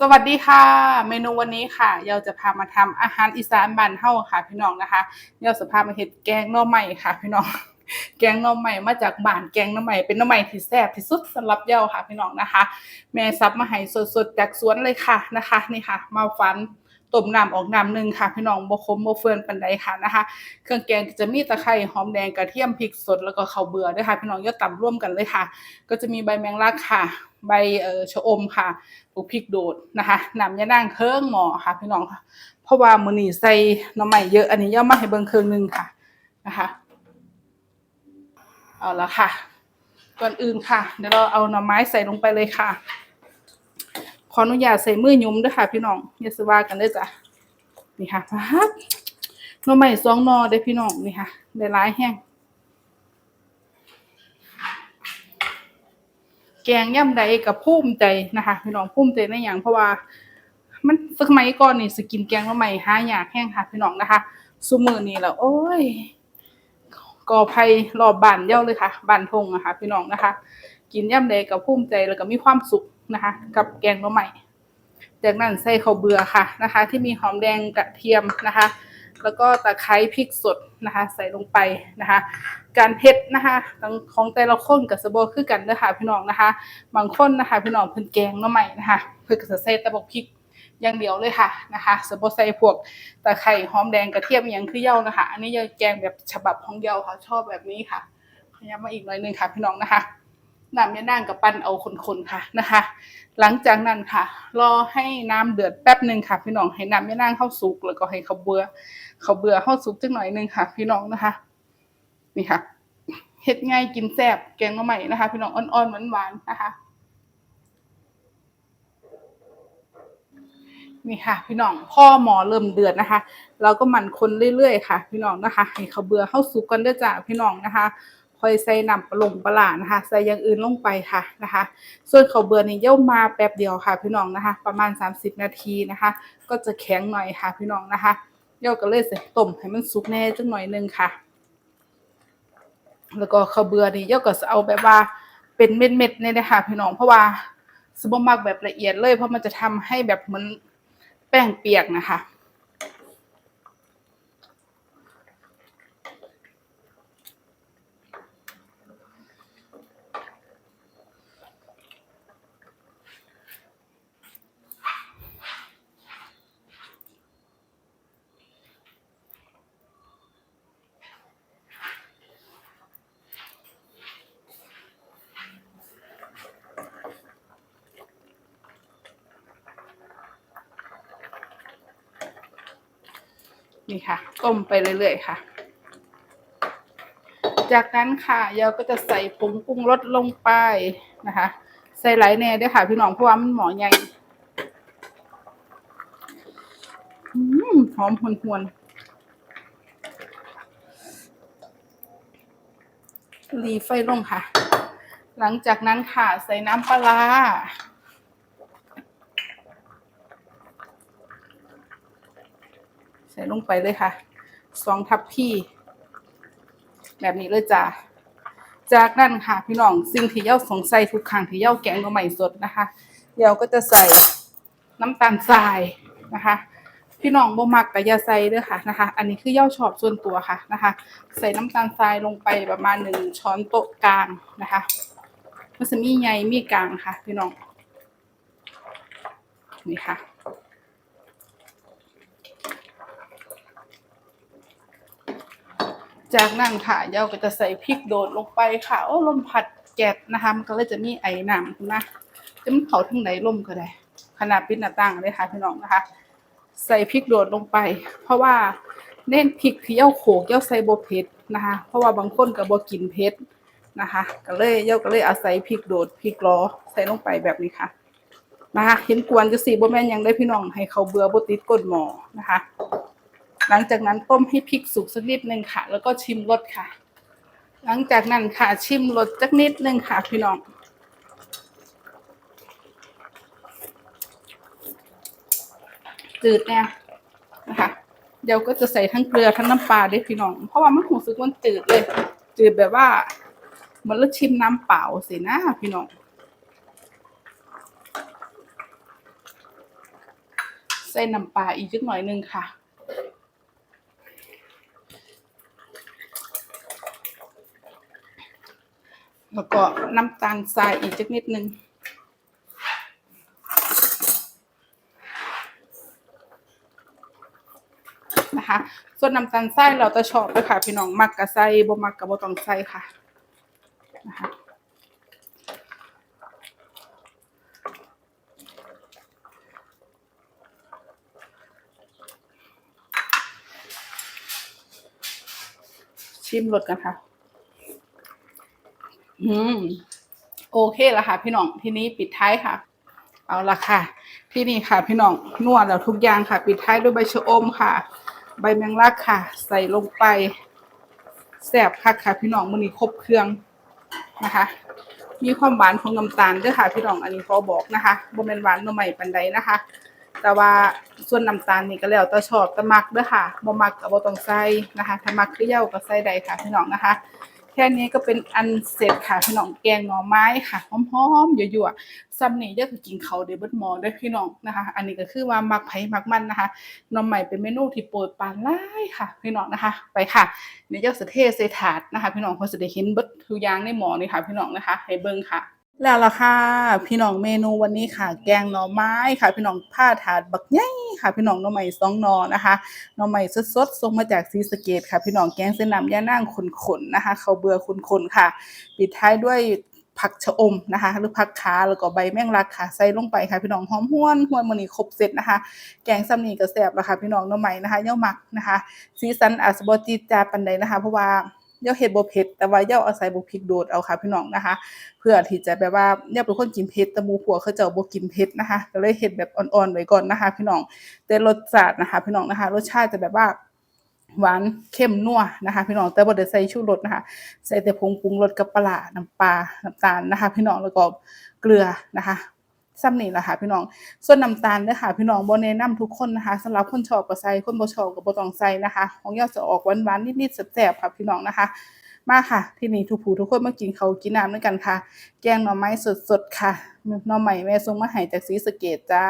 สวัสดีค่ะ เมนูวันนี้ค่ะเราจะพามาทำอาหารอีสานบ้านเฮาค่ะ พี่น้องนะคะเราจะพามาเห็ดแกงหน่อไม้ค่ะ พี่น้อง แกงหน่อไม้มาจากบ้านแกงหน่อไม้เป็นหน่อไม้ที่แซ่บที่สุดสำหรับเย้าค่ะ พี่น้องนะคะ แม่ซับมาให้สดๆจากสวนเลยค่ะนะคะ นี่ค่ะ มาฟัน ต้มน้ำออกน้ำหนึ่งค่ะ พี่น้องบ่ขมบ่เฟือนปานใดค่ะนะคะ เครื่องแกงจะมีตะไคร้หอมแดงกระเทียมพริกสดแล้วก็ข้าวเบื่อด้วยค่ะพี่น้องย่าตำร่วมกันเลยค่ะ ก็จะมีใบแมงลักค่ะ ใบเอ่อชะอมค่ะปลูกพริกโดดนะคะน้ำยาด่างเครื่องหม้อค่ะ พี่น้องค่ะเพราะว่ามื้อนี้ใส่หน่อไม้เยอะอันนี้ย่อมาให้เบิ่งเครื่องหนึ่งค่ะนะคะเอาละค่ะ ก่อนอื่นค่ะ เดี๋ยวเราเอาหน่อไม้ใส่ลงไปเลยค่ะ ขออนุญาตใส่มือยุ้มด้วยค่ะ พี่น้องอย่าสว่ากันเด้จ้ะนี่ค่ะปั๊บหน่อไม้สองนอเด้พี่น้องนี่ค่ะได้หลายแห้งแกงย่ำใดกับภูมิใจนะคะพี่น้องภูมิใจในอย่างเพราะว่า มันสมัยก่อนนี่สกินแกงละไม่หายากแห้งค่ะพี่น้องนะคะซุมือนี่แล้วโอ้ยก่อภัยรอบบานเย้าเลยค่ะบานทงอะคะพี่น้องนะคะ กินย่ำใดกับภูมิใจแล้วก็มีความสุข นะคะ กับแกงละไม่จากนั้นใส่ข้าวเบื่อค่ะนะคะ ที่มีหอมแดงกระเทียมนะคะ แล้วก็ตะไคร้พริกสดนะคะ ใส่ลงไปนะคะ การเฮ็ดนะคะของแต่ละคนกับสบคือกันเด้อค่ะพี่น้องนะคะ บางคนนะคะพี่น้องเพิ่นแกงหน่อไม้นะคะเพิ่นก็จะใส่ต่บักพริกอย่างเดียวเลยค่ะนะคะสบ่ใส่พวกตะไคร้หอมแดงกระเทียมอหยังคือเย้านะคะ อันนี้ยายแกงแบบฉบับของเย้าค่ะชอบแบบนี้ค่ะขยับมาอีกหน่อยหนึงค่ะพี่น้องนะคะ น้ำยานั่งกับปั้นเอาคนๆค่ะนะคะ หลังจากนั้นค่ะ รอให้น้ำเดือดแป๊บหนึ่งค่ะ พี่น้องให้น้ำยานั่งเข้าสุกแล้วก็ให้เขาเบื่อเขาเบื่อเข้าสุกจักหน่อยหนึงค่ะ พี่น้องนะคะ นี่ค่ะเฮ็ดง่ายกินแซ่บแกงหน่อไม้นะคะ พี่น้องอ่อนๆหวานๆนะคะนี่ค่ะ พี่น้องพ่อหมอเริ่มเดือดนะคะ เราก็หมั่นคนเรื่อยๆค่ะ พี่น้องนะคะ ให้เขาเบื่อเข้าสุกกันด้อจ้ะพี่น้องนะคะ ค่อยใส่น้ำปลงปลาร้านะคะใส่อย่างอื่นลงไปค่ะนะคะ ส่วนเขาวเบื่อนี่เย่ามาแป๊บเดียวค่ะพี่น้องนะคะ ประมาณ 30 นาทีนะคะ ก็จะแข็งหน่อยค่ะพี่น้องนะคะเย่าก็เลยใส่ต้มให้มันสุกแน่จังหน่อยนึงค่ะ แล้วก็ข้าวเบื่อนี่เย่าก็จะเอาแบบว่าเป็นเม็ดๆเนี่ยนะคะพี่น้องเพราะว่าสบมักแบบละเอียดเลย เพราะมันจะทำให้แบบเหมือนแป้งเปียกนะคะ นี่ค่ะ ต้มไปเรื่อยๆค่ะ จากนั้นค่ะเราก็จะใส่ผงปรุงรสลงไปนะคะ ใส่หลายแน่ด้วยค่ะ พี่น้องเพราะว่ามันหมอใหญ่อืมหอมหวนๆรีไฟลงค่ะ หลังจากนั้นค่ะ ใส่น้ำปลาร้า ใส่ลงไปเลยค่ะสองทัพพี่ แบบนี้เลยจ้ะจากนั้นค่ะพี่น้องสิ่งที่เย้าสงสัยทุกครั้งที่เย้าแกงหน่อไม้สดนะคะเย้าก็จะใส่น้ำตาลทรายนะคะ พี่น้องบ่มักก็อย่าใส่เด้อค่ะนะคะ อันนี้คือเย้าชอบส่วนตัวค่ะนะคะ ใส่น้ำตาลทรายลงไปประมาณหนึ่งช้อนโต๊ะกลางนะคะมันจะมีใหญ่มีกลางค่ะ พี่น้องนี่ค่ะ จากนั้นค่ะเย้าก็จะใส่พริกโดดลงไปค่ะ โอ้ลมพัดแก๊สนะคะมันก็เลยจะมีไอ้น้ำนมาจะมันเผาทั้งไหนลมก็ได้ ขนาดปิดหน้าต่างเลยค่ะพี่น้องนะคะ ใส่พริกโดดลงไป เพราะว่าเน้นพริกที่เย้าโขกเย้าใส่บเผ็ดนะคะ เพราะว่าบางคนก็บ่กินเผ็ดนะคะ ก็เลยเย้าก็เลยอาศัยพริกโดดพริกล้อใส่ลงไปแบบนี้ค่ะนะคะเห็นกวนจะสีบ่แม่นยังได้พี่น้องให้เขาเบื่อบติดก้นหมอนะคะ หลังจากนั้นต้มให้พริกสุกสักนิดนึงค่ะ แล้วก็ชิมรสค่ะ หลังจากนั้นค่ะชิมรสสักนิดนึงค่ะพี่น้องจืดเนี่ยนะคะเดี๋ยวก็จะใส่ทั้งเกลือทั้งน้ำปลาด้วยพี่น้อง เพราะว่ามันรู้สึกมันจืดเลย จืดแบบว่าเหมันเราชิมน้ำเปล่าสินะพี่น้องใส่น้ำปลาอีกจักหน่อยนึงค่ะ แล้วก็น้ำตาลทรายอีกจักนิดนึงนะคะส่วนน้ำตาลทรายเราจะชอบด้วยค่ะ พี่น้องมักกะใส่บ่มักกะบ่ต้องใส่ค่ะนะคะชิมรสกันค่ะ อืม โอเคแล้วค่ะพี่น้อง ทีนี้ปิดท้ายค่ะ เอาละค่ะ ที่นี่ค่ะ พี่น้องนวดแล้วทุกอย่างค่ะ ปิดท้ายด้วยใบชะอมค่ะ ใบแมงลักค่ะ ใส่ลงไปแซ่บค่ะค่ะ พี่น้องมันนี้ครบเครื่องนะคะ มีความหวานของน้ำตาลด้วยค่ะ พี่น้องอันนี้ขอบอกนะคะบ่แม่นหวานน่อใหม่ปันใดนะคะ แต่ว่าส่วนน้ำตาลนี่ก็แล้วแต่ชอบแต่มักด้อค่ะบ่มักก็บ่ต้องใส่นะคะ ถ้ามักคือเย้าก็ใส่ได้ค่ะ พี่น้องนะคะ แค่นี้ก็เป็นอันเสร็จค่ะพี่น้องแกงหน่อไม้ค่ะหอมๆยั่วๆซ้ำนี่ยากสิกินเขาเดบิดมอด้อพี่น้องนะคะ อันนี้ก็คือว่ามักไผ่มักมันนะคะหน่อใหม่เป็นเมนูที่โปรดปานไลายค่ะ พี่น้องนะคะ ไปค่ะเดี๋ยเจ้าสเทใส่ถาดนะคะ พี่น้องเขาสิได้เห็นเบิดทุกอย่างในหมอนี่ค่ะ พี่น้องนะคะ ให้เบิ่งค่ะ แล้วล่ะค่ะ พี่น้องเมนูวันนี้ค่ะ แกงหน่อไม้ค่ะ พี่น้องผ้าถาดบักใหญ่ค่ะ พี่น้องหน่อไม้สองน่อนะคะหน่อไม้สดๆส่งมาจากศรีสเกษค่ะ พี่น้องแกงเส้นน้ำย่านั่งขนๆนะคะเขาเบื่อขนๆค่ะ ปิดท้ายด้วยผักชะอมนะคะ หรือผักขาแล้วก็ใบแมงลักค่ะใส่ลงไปค่ะ พี่น้องหอมห้วนห้วนมื้อนี้ครบเสร็จนะคะ แกงซ้ำนี้ก็แซ่บแล้วค่ะ พี่น้องหน่อไม้นะคะเย่ามักนะคะสีสันอาจจะบ่จี๊ดจ๊าปานใดนะคะ เพราะว่า เย่าเฮ็ดบ่เผ็ดแต่ว่าเย่าอาศัยบ่พริกโดดเอาค่ะพี่น้องนะคะ เพื่อที่จะแบบว่าเย่าเป็นคนกินเผ็ดแต่หมู่พวกเขาเจ้าบ่กินเผ็ดนะคะ ก็เลยเฮ็ดแบบอ่อนๆไว้ก่อนนะคะ พี่น้องแต่รสชาตินะคะ พี่น้องนะคะ รสชาติจะแบบว่าหวานเข้มนัวนะคะ พี่น้องแต่บ่ได้ใส่ชูรสนะคะ ใส่แต่ผงปรุงรสกับปลาร้าน้ำปลาน้ำตาลนะคะ พี่น้องแล้วก็เกลือนะคะ ซ้ำนี่แหละค่ะพี่น้อง ส่วนน้ำตาลเด้อค่ะพี่น้องบ่แนะนำทุกคนนะคะสำหรับคนชอบก็ใส่คนบ่ชอบก็บ่ต้องใส่นะคะ ของยอดจะออกหวานๆนิดๆแซ่บๆค่ะพี่น้องนะคะ มาค่ะ ที่นี่ทุกผู้ทุกคนมากินเขากินน้ำด้วยกันค่ะ แกงหน่อไม้สดๆค่ะหน่อไม้แม่ทรงมาให้จากศรีสะเกตจ้า